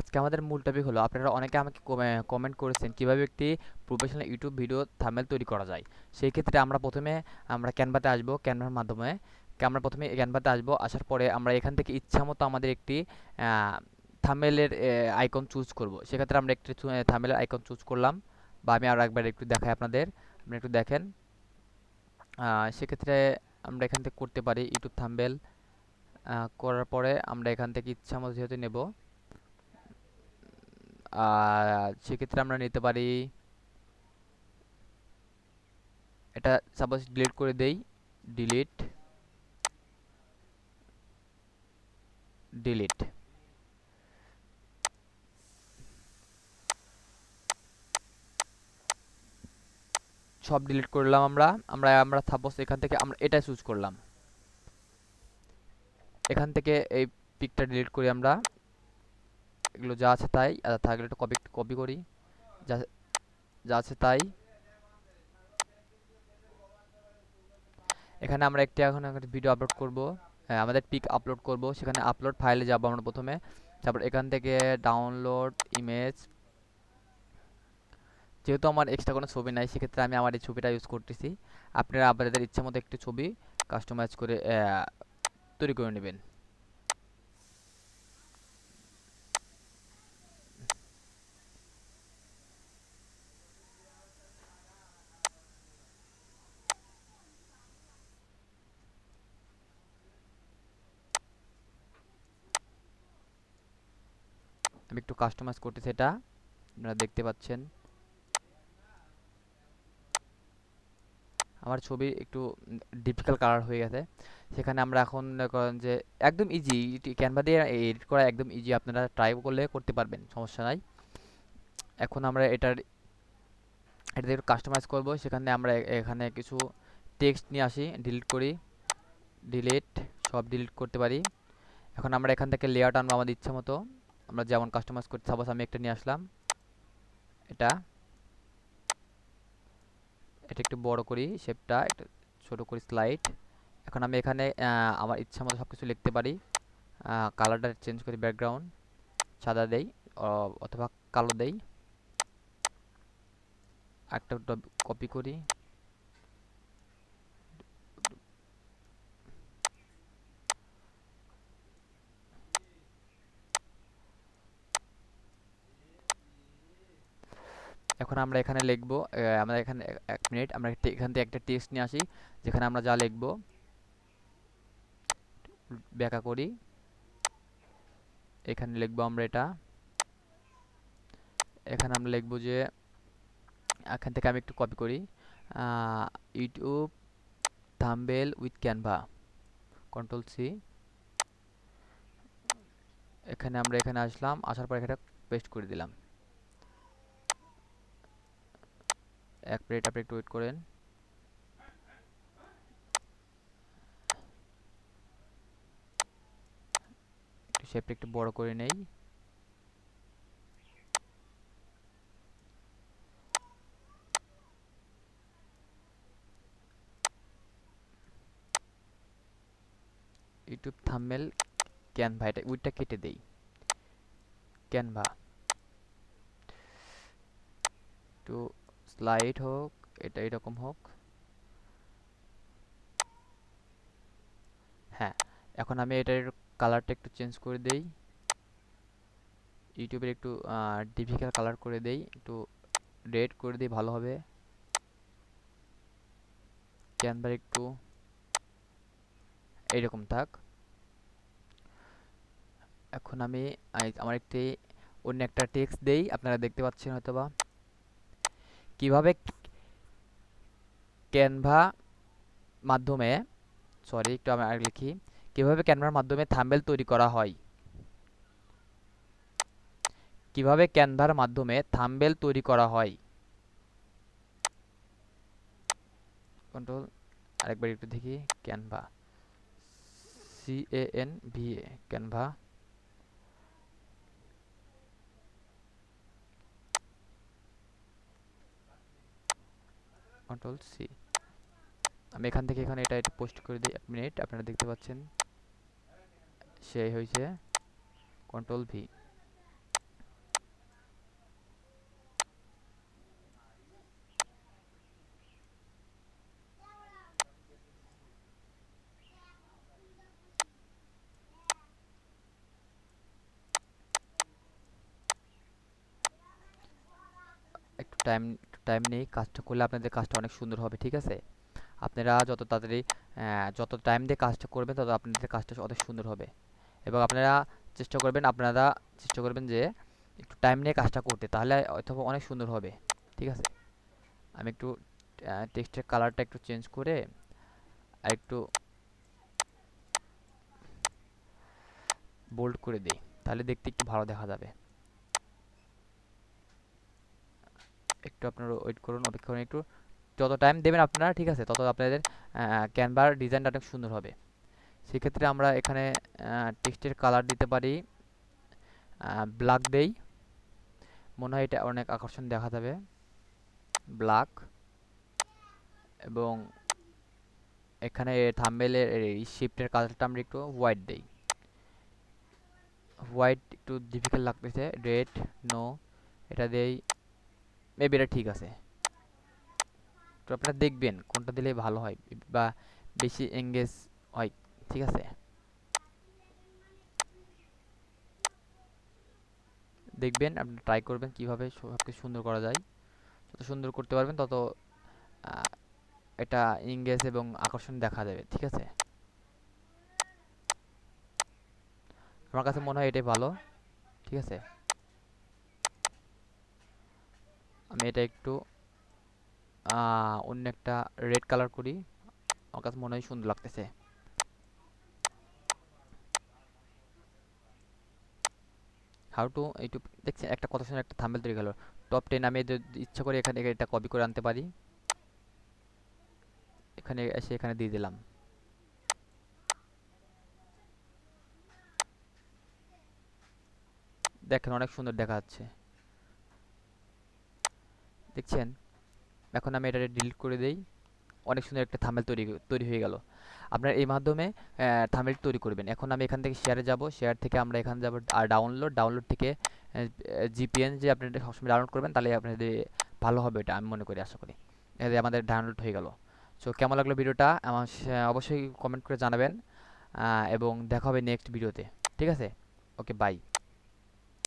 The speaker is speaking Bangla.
আজকে আমাদের মূল টপিক হলো, আপনারা অনেকে আমাকে কমেন্ট করেছেন কীভাবে একটি প্রফেশনাল ইউটিউব ভিডিও থাম্বনেল তৈরি করা যায়। সেই ক্ষেত্রে আমরা প্রথমে আমরা ক্যানভাতে আসব ক্যানভার মাধ্যমে। আমরা প্রথমে ক্যানভাতে আসব, আসার পরে আমরা এখান থেকে ইচ্ছা মতো আমাদের একটি থাম্বনেলের আইকন চুজ করব। সেক্ষেত্রে আমরা একটি থাম্বনেলের আইকন চুজ করলাম। বা আমি আরও একবার একটু দেখাই আপনাদের। আপনি একটু দেখেন। সেক্ষেত্রে আমরা এখান থেকে করতে পারি ইউটিউব থাম্বেল করার পরে আমরা এখান থেকে ইচ্ছা মতো যেহেতু নেব সেক্ষেত্রে আমরা নিতে পারি, এটা সাপোজ ডিলিট করে দেই ডিলিট ডিলিট সব ডিলিট করলাম আমরা আমরা আমরা সাপোজ এখান থেকে আমরা এটা চুজ করলাম। এখান থেকে এই পিকটা ডিলিট করি আমরা। এগুলো যা আছে তাই থাকলে একটু কপি কপি করি। যা যা আছে তাই। এখানে আমরা একটি এখন একটা ভিডিও আপলোড করব। হ্যাঁ আমাদের পিক আপলোড করব। সেখানে আপলোড ফাইলে যাব আমরা প্রথমে। তারপর এখান থেকে ডাউনলোড ইমেজ যেহেতু আমার এক্সট্রা কোনো ছবি নাই, সেক্ষেত্রে আমি আমার এই ছবিটা ইউজ করতেছি। আপনারা আপনাদের ইচ্ছা মতো একটি ছবি কাস্টমাইজ করে তৈরি করে নেবেন। আমি একটু কাস্টমাইজ করতেছি এটা। আপনারা দেখতে পাচ্ছেন। আমার ছবি একটু ডিফিকাল্ট কালার হয়ে গেছে। সেখানে আমরা এখন করেন যে একদম ইজি ক্যানভা দিয়ে এডিট করা একদম ইজি আপনারা ট্রাই করলে করতে পারবেন, সমস্যা নাই। এখন আমরা এটার এটা একটু কাস্টমাইজ করব। সেখানে আমরা এখানে কিছু টেক্সট নিয়ে আসি ডিলিট করি। ডিলিট সব ডিলিট করতে পারি। এখন আমরা এখান থেকে লেয়ার আনব আমাদের ইচ্ছা মতো। আমরা যেমন কাস্টমাইজ করতে সাপোজ আমি একটা নিয়ে আসলাম, এটা এটা একটু বড় করি শেপটা একটু ছোটো করি স্লাইড এখন আমি এখানে আমার ইচ্ছা মতো সব কিছু লিখতে পারি। কালারটা চেঞ্জ করি ব্যাকগ্রাউন্ড সাদা দেই অথবা কালো দেই। একটা কপি করি। এখন আমরা এখানে লিখব আমরা এখানে এক মিনিট, আমরা এখান থেকে একটা টেক্সট নিয়ে আসি, যেখানে আমরা যা লিখব, ব্যাখ্যা করি। এখানে লিখব আমরা এটা। এখানে আমরা লিখব যে, এখান থেকে আমি একটু কপি করি। YouTube thumbnail with Canva control C এখানে আমরা এখানে আসলাম, আসার পর এখানে পেস্ট করে দিলাম। এক মিনিট আপনি একটু ওয়েট করেন। শেপটা একটু বড় করে নেই। ইউটিউব থাম্বনেল ক্যানভা এটা উইটটা কেটে দেই। ক্যানভা একটু স্লাইড হোক এটা এরকম হোক হ্যাঁ এখন আমি এটার কালারটা একটু চেঞ্জ করে দেই। ইউটিউবের একটু ডিফিকাল্ট কালার করে দেই। একটু রেড করে দিই, ভালো হবে। ক্যানভার একটু। এইরকম থাক। এখন আমি আমার একটি, অন্য একটা টেক্সট দেই। আপনারা দেখতে পাচ্ছেন হয়তোবা। কীভাবে ক্যানভা মাধ্যমে সরি একটু আমি আর লিখি, কীভাবে ক্যানভার মাধ্যমে থাম্বেল তৈরি করা হয়? কীভাবে ক্যানভার মাধ্যমে থাম্বেল তৈরি করা হয়? কন্ট্রোল আরেকবার একটু দেখি Canva C A N V A Canva control C আমি এখান থেকে এখানে এটা এটা পোস্ট করে দিই। এক মিনিট আপনারা দেখতে পাচ্ছেন। সেই হয়েছে কন্ট্রোল ভি টাইম টাইম নেই কাজটা করলে আপনাদের কাজটা অনেক সুন্দর হবে, ঠিক আছে? আপনারা যত তাড়াতাড়ি যত টাইম দিয়ে কাজটা করবেন, তত আপনাদের কাজটা অনেক সুন্দর হবে। এবং আপনারা চেষ্টা করবেন, আপনারা চেষ্টা করবেন যে একটু টাইম নিয়ে কাজটা করতে, তাহলে অথবা অনেক সুন্দর হবে, ঠিক আছে? আমি একটু টেক্সটের কালারটা একটু চেঞ্জ করে আর একটু বোল্ড করে দিই, তাহলে দেখতে একটু ভালো দেখা যাবে। একটু আপনারা ওয়েট করুন, অপেক্ষা করুন, একটু যত টাইম দেবেন আপনারা, ঠিক আছে, তত আপনাদের ক্যানভার ডিজাইনটা অনেক সুন্দর হবে। সেক্ষেত্রে আমরা এখানে টেক্সটের কালার দিতে পারি ব্ল্যাক দেই। মনে হয় এটা অনেক আকর্ষণ দেখা যাবে। ব্ল্যাক এবং এখানে থাম্বেলের এই শিফটের কালারটা আমরা একটু হোয়াইট দেই। হোয়াইট একটু ডিফিকাল্ট লাগতেছে রেড নো এটা দেই। মেবি এটা ঠিক আছে। তো আপনারা দেখবেন কোনটা দিলে ভালো হয় বা বেশি এঙ্গেজ হয়, ঠিক আছে? দেখবেন, আপনি ট্রাই করবেন কীভাবে সবকে সুন্দর করা যায়। যত সুন্দর করতে পারবেন, তত এটা ইংগেজ এবং আকর্ষণ দেখা যাবে ঠিক আছে? আমার কাছে মনে হয় এটাই ভালো, ঠিক আছে? আমি এটা একটু অন্য একটা রেড কালার করি। আমার কাছে মনে হয় সুন্দর লাগতেছে। হাউ টু একটু দেখছি একটা কত সুন্দর একটা থাম্বেল তৈরি গেল টপ টেন আমি ইচ্ছা করে এখানে এটা কপি করে আনতে পারি। এখানে এসে এখানে দিয়ে দিলাম। দেখেন অনেক সুন্দর দেখা যাচ্ছে। দেখছেন? এখন আমি এটা ডিলিট করে দেই। অনেক সুন্দর একটা থামেল তৈরি তৈরি হয়ে গেল। আপনার এই মাধ্যমে থামেল তৈরি করবেন। এখন আমি এখান থেকে শেয়ারে যাব। শেয়ার থেকে আমরা এখানে যাব আর ডাউনলোড ডাউনলোড থেকে জিপিএন যে আপনি সবসময় ডাউনলোড করবেন, তাহলে আপনাদের ভালো হবে এটা, আমি মনে করি, আশা করি। আমাদের ডাউনলোড হয়ে গেল। সো কেমন লাগল ভিডিওটা? আমার অবশ্যই কমেন্ট করে জানাবেন। এবং দেখা হবে নেক্সট ভিডিওতে ঠিক আছে? Okay bye